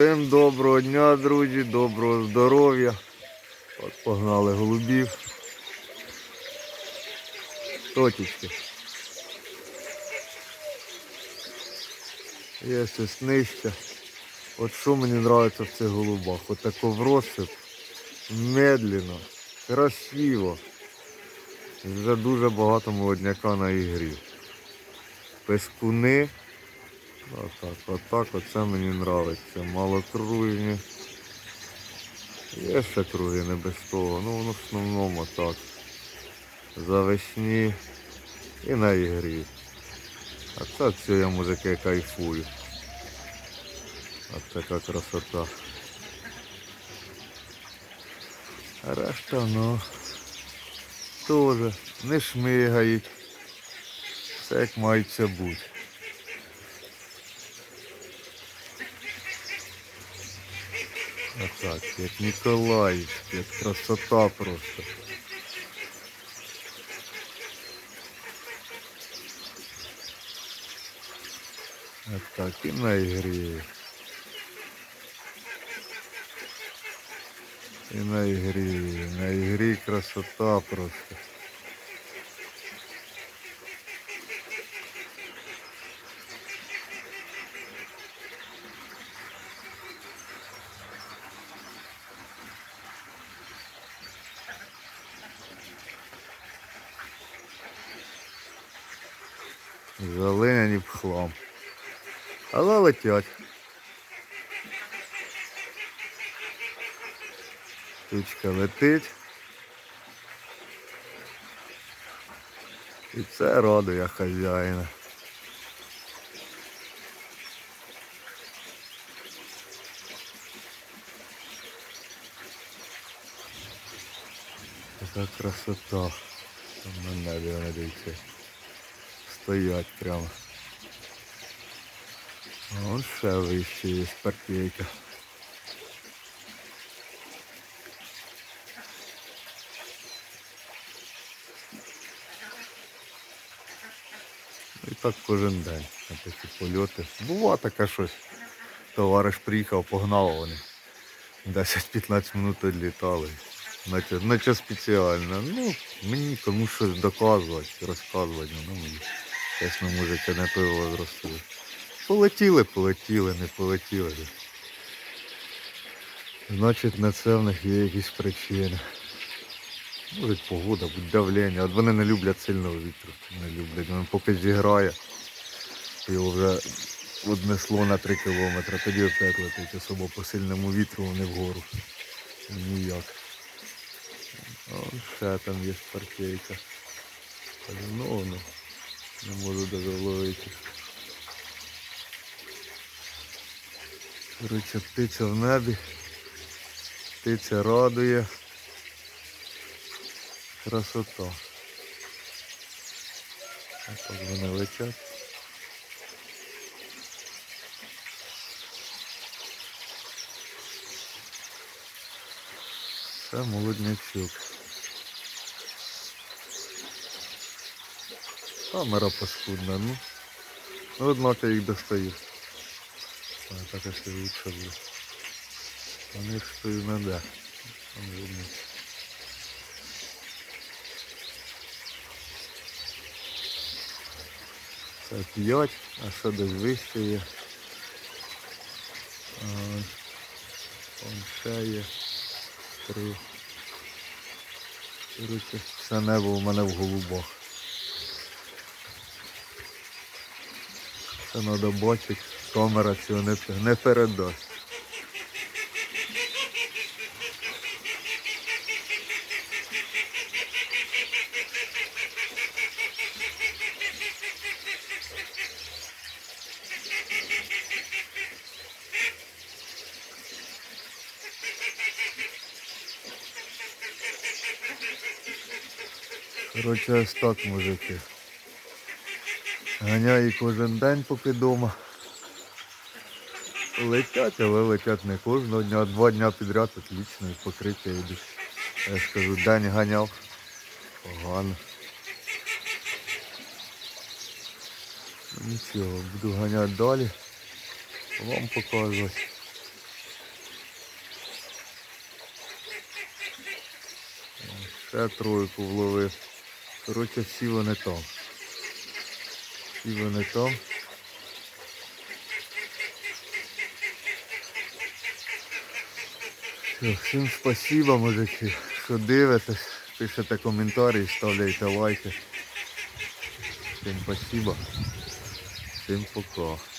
Всім доброго дня, друзі, доброго здоров'я. От погнали голубів. Точечки. Є нижче. От що мені подобається в цих голубах. От тако в розсип. Медленно, красиво. Вже дуже багато молодняка на ігрі. Пескуни. Отак, отак, оце мені подобається. Малокружні. Є ще круги не без того. Ну в основному так. Завесні і на ігрі. А це все я мужики кайфую. А така красота. А решта, ну, теж не шмигають. Все як мається бути. Отак, як Ніколаївський, як красота просто. Так, і на ігрі. І на ігрі, на ігрі красота просто. Залиняні в хлам. Але летять. Тучка летить. І це радує хазяїна. Така красота. Там на небі вони дивіться. Стоять прямо. Вон ще вище є партійка. І так кожен день на такі польоти. Бува таке щось. Товариш приїхав, погнав вони. 10-15 минут відлітали. Наче, наче спеціально. Ну, мені кому щось доказувати, розказувати. Ну, мені, чесно, мужики не пиво зростили. Полетіли, полетіли, не полетіли. Значить, на це в них є якісь причини. Може погода, будь давлення. От вони не люблять сильного вітру. Не люблять. Він поки зіграє, його вже однесло на 3 кілометри, тоді опять летить, особо по сильному вітру вони вгору. Ніяк. О, ще там є партійка. Ну, ну, не можу даже вловити. Короче, птиця в небі. Птиця радує. Красота. Так вони летять. Це молоднячок. Камера паскудна, ну. Ну, однак я їх достаю. А, так і лучше буде. А них стою на де. Там видно. Це 5, а ще десь вище є. Ще є. Три. Короче, все небо у мене в голубах. Це треба бачити, камера цього не, не передасть. Коротше, ось мужики. Ганяю кожен день, поки дома. Летять, але летять не кожного дня, два дня підряд отлічно, і покриття йдуть. Я скажу, день ганяв. Погано. Нічого, буду ганяти далі. Вам показувати. Ще тройку вловив. Коротше, всі вони там. Всі вони там. Всім спасибо, мужики, що дивитесь, пишете коментарі, ставляйте лайки. Всім спасибо. Всім пока.